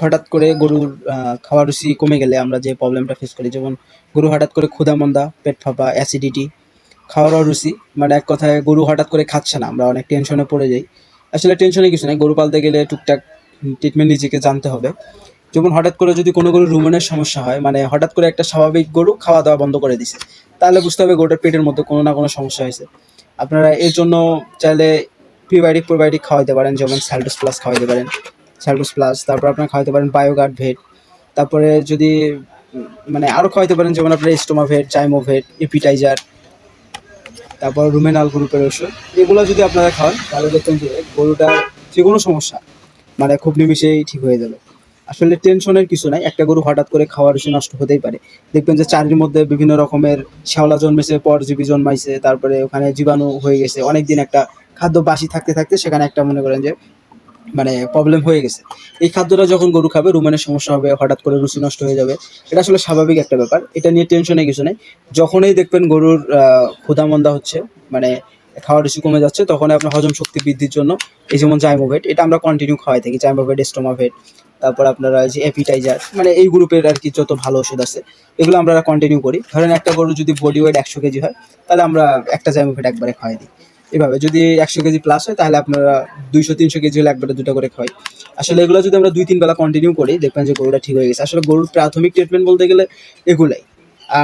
হঠাৎ করে গরুর খাওয়ার রুচি কমে গেলে আমরা যে প্রবলেমটা ফেস করি, যেমন গরু হঠাৎ করে ক্ষুধা মন্দা, পেট ফাঁপা অ্যাসিডিটি খাওয়ার অরুচি মানে এক কথায় গরু হঠাৎ করে খাচ্ছে না, আমরা অনেক টেনশনে পড়ে যাই। আসলে টেনশনে কিছু নেই, গরু পালতে গেলে টুকটাক ট্রিটমেন্ট নিজেকে জানতে হবে। যেমন হঠাৎ করে যদি কোনো গরু রুমেনের সমস্যা হয় মানে হঠাৎ করে একটা স্বাভাবিক গরু খাওয়া দাওয়া বন্ধ করে দিছে, তাহলে বুঝতে হবে গরুটার পেটের মধ্যে কোনো না কোনো সমস্যা হয়েছে। আপনারা এর জন্য চাইলে প্রিবায়োটিক প্রোবায়োটিক খাওয়াইতে পারেন, যেমন স্যালডোস প্লাস খাওয়াইতে পারেন। স্যালডোস প্লাস তারপর আপনারা খাওয়াইতে পারেন বায়োগার্ড ভেট তারপরে যদি মানে আরও খাওয়াইতে পারেন, যেমন আপনার স্টোমাভেট চাইমোভেট এপিটাইজার তারপর রুমেনাল গ্রুপের ওষুধ, এগুলো যদি আপনারা খাওয়ান তাহলে দেখবেন যে গরুটার যে কোনো সমস্যা মানে খুব নিমিশেই ঠিক হয়ে যাবে। আসলে টেনশনের কিছু নাই, একটা গরু হঠাৎ করে খাওয়ার রুচি নষ্ট হতেই পারে। দেখবেন যে চারির মধ্যে বিভিন্ন রকমের শ্যাওলা জন্মেছে, পরজীবী জন্মাইছে, তারপরে ওখানে জীবাণু হয়ে গেছে অনেক দিন একটা খাদ্য বাসি থাকতে থাকতে সেখানে একটা মনে করেন যে মানে প্রবলেম হয়ে গেছে। এই খাদ্যটা যখন গরু খাবে, রুমেনের সমস্যা হবে, হঠাৎ করে রুচি নষ্ট হয়ে যাবে। এটা আসলে স্বাভাবিক একটা ব্যাপার। এটা নিয়ে টেনশনে কিছু নেই। যখনই দেখবেন গরুর ক্ষুধামন্দা হচ্ছে মানে খাওয়ার রুচি কমে যাচ্ছে তখন আপনার হজম শক্তি বৃদ্ধির জন্য এই যেমন জাইমোভেট এটা আমরা কন্টিনিউ খাওয়াই থাকি। জাইমোভেট স্টোমাভেট তারপর আপনারা যে অ্যাপিটাইজার মানে এই গ্রুপের আর কি যত ভালো ওষুধ আছে, এগুলো আমরা কন্টিনিউ করি। ধরেন একটা গরু যদি বডি ওয়েট একশো কেজি হয়, তাহলে আমরা একটা জাইমোভেট একবারে খাওয়াই দিই। এভাবে, যদি একশো কেজি প্লাস হয়, তাহলে আপনারা দুইশো, তিনশো কেজি হলে একবারে দুটো করে খাওয়াই। আসলে এগুলো যদি আমরা দুই, তিন বেলা কন্টিনিউ করি, দেখবেন যে গরুটা ঠিক হয়ে গেছে। আসলে গরুর প্রাথমিক ট্রিটমেন্ট বলতে গেলে এগুলাই।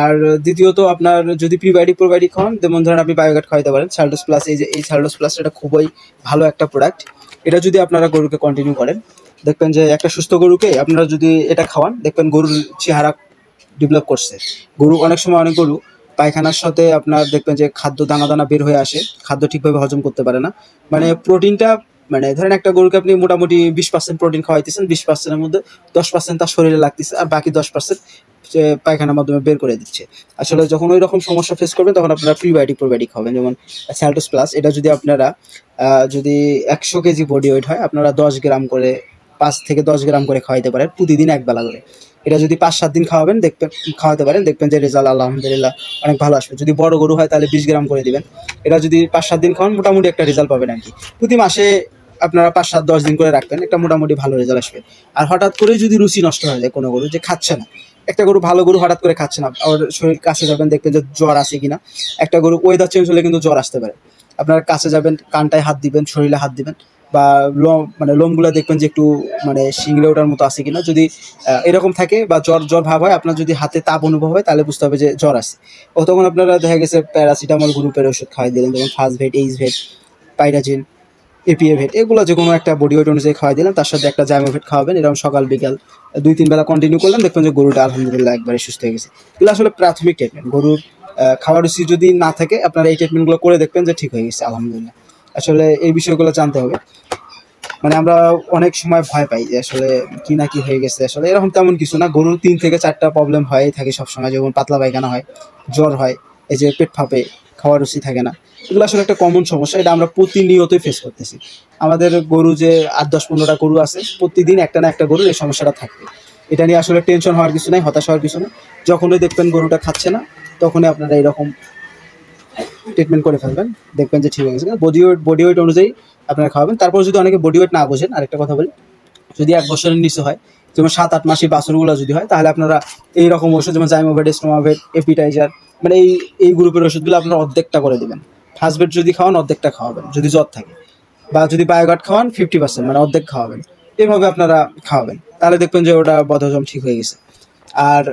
আর দ্বিতীয়ত আপনার যদি প্রিবায়োটিক প্রোবায়োটিক খান, যেমন ধরেন আপনি বায়োগাট খাওয়াতে পারেন সালডোস প্লাস এই যে, এই সালডোস প্লাস এটা খুবই ভালো একটা প্রোডাক্ট এটা যদি আপনারা গরুকে কন্টিনিউ করেন, দেখবেন যে একটা সুস্থ গরুকে আপনারা যদি এটা খাওয়ান, দেখবেন গরুর চেহারা ডেভেলপ করছে। গরু অনেক সময় অনেক গরু পায়খানার সাথে আপনার দেখবেন যে খাদ্য দানা দানা বের হয়ে আসে, খাদ্য ঠিকভাবে হজম করতে পারে না। মানে প্রোটিনটা মানে ধরেন একটা গরুকে আপনি মোটামুটি বিশ পার্সেন্ট প্রোটিন খাওয়াইতেছেন, বিশ পার্সেন্টের মধ্যে দশ পার্সেন্ট তার শরীরে লাগতেছে আর বাকি দশ পার্সেন্ট পায়খানার মাধ্যমে বের করে দিচ্ছে। আসলে যখন ওই রকম সমস্যা ফেস করবেন, তখন আপনারা প্রিবায়োটিক প্রোবায়োটিক খাবেন। যেমন স্যালটোস প্লাস এটা যদি আপনারা যদি একশো কেজি বডি ওয়েট হয়, আপনারা দশ গ্রাম করে পাঁচ থেকে দশ গ্রাম করে খাওয়াইতে পারেন প্রতিদিন এক বেলা করে। এটা যদি পাঁচ, সাত দিন খাওয়াবেন, দেখবেন খাওয়াতে পারেন, দেখবেন যে রেজাল্ট আলহামদুলিল্লাহ অনেক ভালো আসবে। যদি বড় গরু হয়, তাহলে বিশ গ্রাম করে দিবেন। এটা যদি পাঁচ, সাত দিন খাওয়ান, মোটামুটি একটা রেজাল্ট পাবেন আর কি। প্রতি মাসে আপনারা পাঁচ, সাত, দশ দিন করে রাখবেন, একটা মোটামুটি ভালো রেজাল্ট আসবে। আর হঠাৎ করে যদি রুচি নষ্ট হয়ে যায় কোনো গরু, যে খাচ্ছে না, একটা গরু ভালো গরু হঠাৎ করে খাচ্ছে না, ওর শরীর কাছে যাবেন, দেখবেন যে জ্বর আসে কিনা, একটা গরু ওয়েদার চেঞ্জ হলে কিন্তু জ্বর আসতে পারে। আপনার কাছে যাবেন, কানটায় হাত দিবেন, শরীরে হাত দিবেন বা লোম মানে লোমগুলো দেখবেন যে একটু মানে শিংড়ে ওঠার মতো আছে কিনা। যদি এরকম থাকে বা জ্বর জ্বর ভাব হয়, আপনার যদি হাতে তাপ অনুভব হয়, তাহলে বুঝতে হবে যে জ্বর আছে। ও তখন আপনারা দেখা গেছে প্যারাসিটামল গ্রুপের ওষুধ খাওয়াই দিলেন, যেমন first vet, H vet, pyrazine, APA vet, এগুলো যে কোনো একটা বডি ওয়েট অনুযায়ী খাওয়াই দিলেন, তার সাথে একটা জাইমোভেট খাওয়াবেন। এরকম সকাল, বিকাল, দুই তিন বেলা কন্টিনিউ করলেন, দেখবেন যে গরুটা আলহামদুলিল্লাহ একবারে সুস্থ হয়ে গেছে। এগুলো আসলে প্রাথমিক ট্রিটমেন্ট গরুর খাওয়ার রুচি যদি না থাকে, আপনারা এই ট্রিটমেন্টগুলো করে দেখবেন যে ঠিক হয়ে গেছে, আলহামদুলিল্লাহ। আসলে এই বিষয়গুলো জানতে হবে। মানে আমরা অনেক সময় ভয় পাই যে আসলে কি না কি হয়ে গেছে, আসলে এরকম তেমন কিছু না। গরুর তিন থেকে চারটা প্রবলেম হয়েই থাকে সবসময়, যেমন পাতলা পায়খানা হয়, জ্বর হয়, এই যে পেট ফাঁপে, খাওয়ার রুচি থাকে না। এগুলো আসলে একটা কমন সমস্যা, এটা আমরা প্রতিনিয়তই ফেস করতেছি। আমাদের গরু যে আট দশ পনেরোটা গরু আছে, প্রতিদিন একটা না একটা গরুর এই সমস্যাটা থাকবে এটা নিয়ে আসলে টেনশন হওয়ার কিছু নেই, হতাশ হওয়ার কিছু নেই। যখনই দেখবেন গরুটা খাচ্ছে না, তখনই আপনারা এরকম ট্রিটমেন্ট করে ফেলবেন। দেখবেন যে ঠিক হয়ে গেছে। বডি ওয়েট বডি ওয়েট অনুযায়ী আপনারা খাওয়াবেন। তারপর যদি অনেকে বডি ওয়েট না বোঝেন, আরেকটা কথা বলি, যদি এক বছরের নিচে হয়, যেমন সাত আট মাসি বাছরগুলো যদি হয়, তাহলে আপনারা এই রকম ওষুধ, যেমন জাইমোভেট স্টোমাভেট এপিটাইজার মানে এই এই গ্রুপের ওষুধগুলো আপনারা অর্ধেকটা করে দেবেন। ফার্স্ট বেড যদি খাওয়ান, অর্ধেকটা খাওয়াবেন। যদি জ্বর থাকে, বা যদি বায়োগার্ড খাওয়ান ফিফটি পার্সেন্ট মানে অর্ধেক খাওয়াবেন। এইভাবে আপনারা খাওয়াবেন। তাহলে দেখবেন যে ওটা বদহজম ঠিক হয়ে গেছে। আর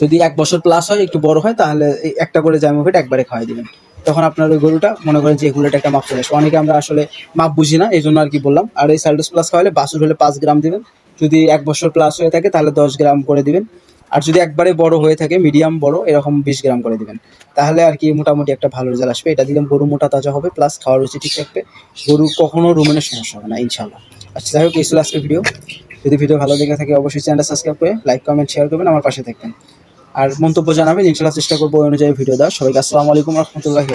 যদি এক বছর প্লাস হয়, একটু বড় হয়, তাহলে একটা করে জাইমোভেট একবারে খাওয়াই দিবেন। তখন আপনার ওই গরুটা মনে করেন যে গরুটা একটা মাপ চলে আসবে। অনেকে আমরা আসলে মাপ বুঝি না এই জন্য আর কি বললাম। আর এই সাইডোস প্লাস খাওয়ালে বাছুর হলে পাঁচ গ্রাম দিবেন। যদি এক বছর প্লাস হয়ে থাকে, তাহলে দশ গ্রাম করে দিবেন। আর যদি একবারে বড় হয়ে থাকে মিডিয়াম বড়, এরকম বিশ গ্রাম করে দিবেন। তাহলে আর কি মোটামুটি একটা ভালো রেজাল্ট আসবে। এটা দিলাম, গরু মোটা তাজা হবে প্লাস খাওয়ার রুচি ঠিক থাকবে। গরু কখনো রুমেনের সমস্যা হবে না ইনশাল্লাহ আচ্ছা যাই হোক, এই ছিল ভিডিও যদি ভিডিও ভালো লেগে থাকে, অবশ্যই চ্যানেলটা সাবস্ক্রাইব করে লাইক কমেন্ট শেয়ার করবেন, আমার পাশে থাকবেন। আর মন্তব্য জানাবেন ইনশাল্লাহ চেষ্টা করব অনুযায়ী ভিডিও দেওয়ার। সবাইকে আসসালামু আলাইকুম রহমতুল্লাহি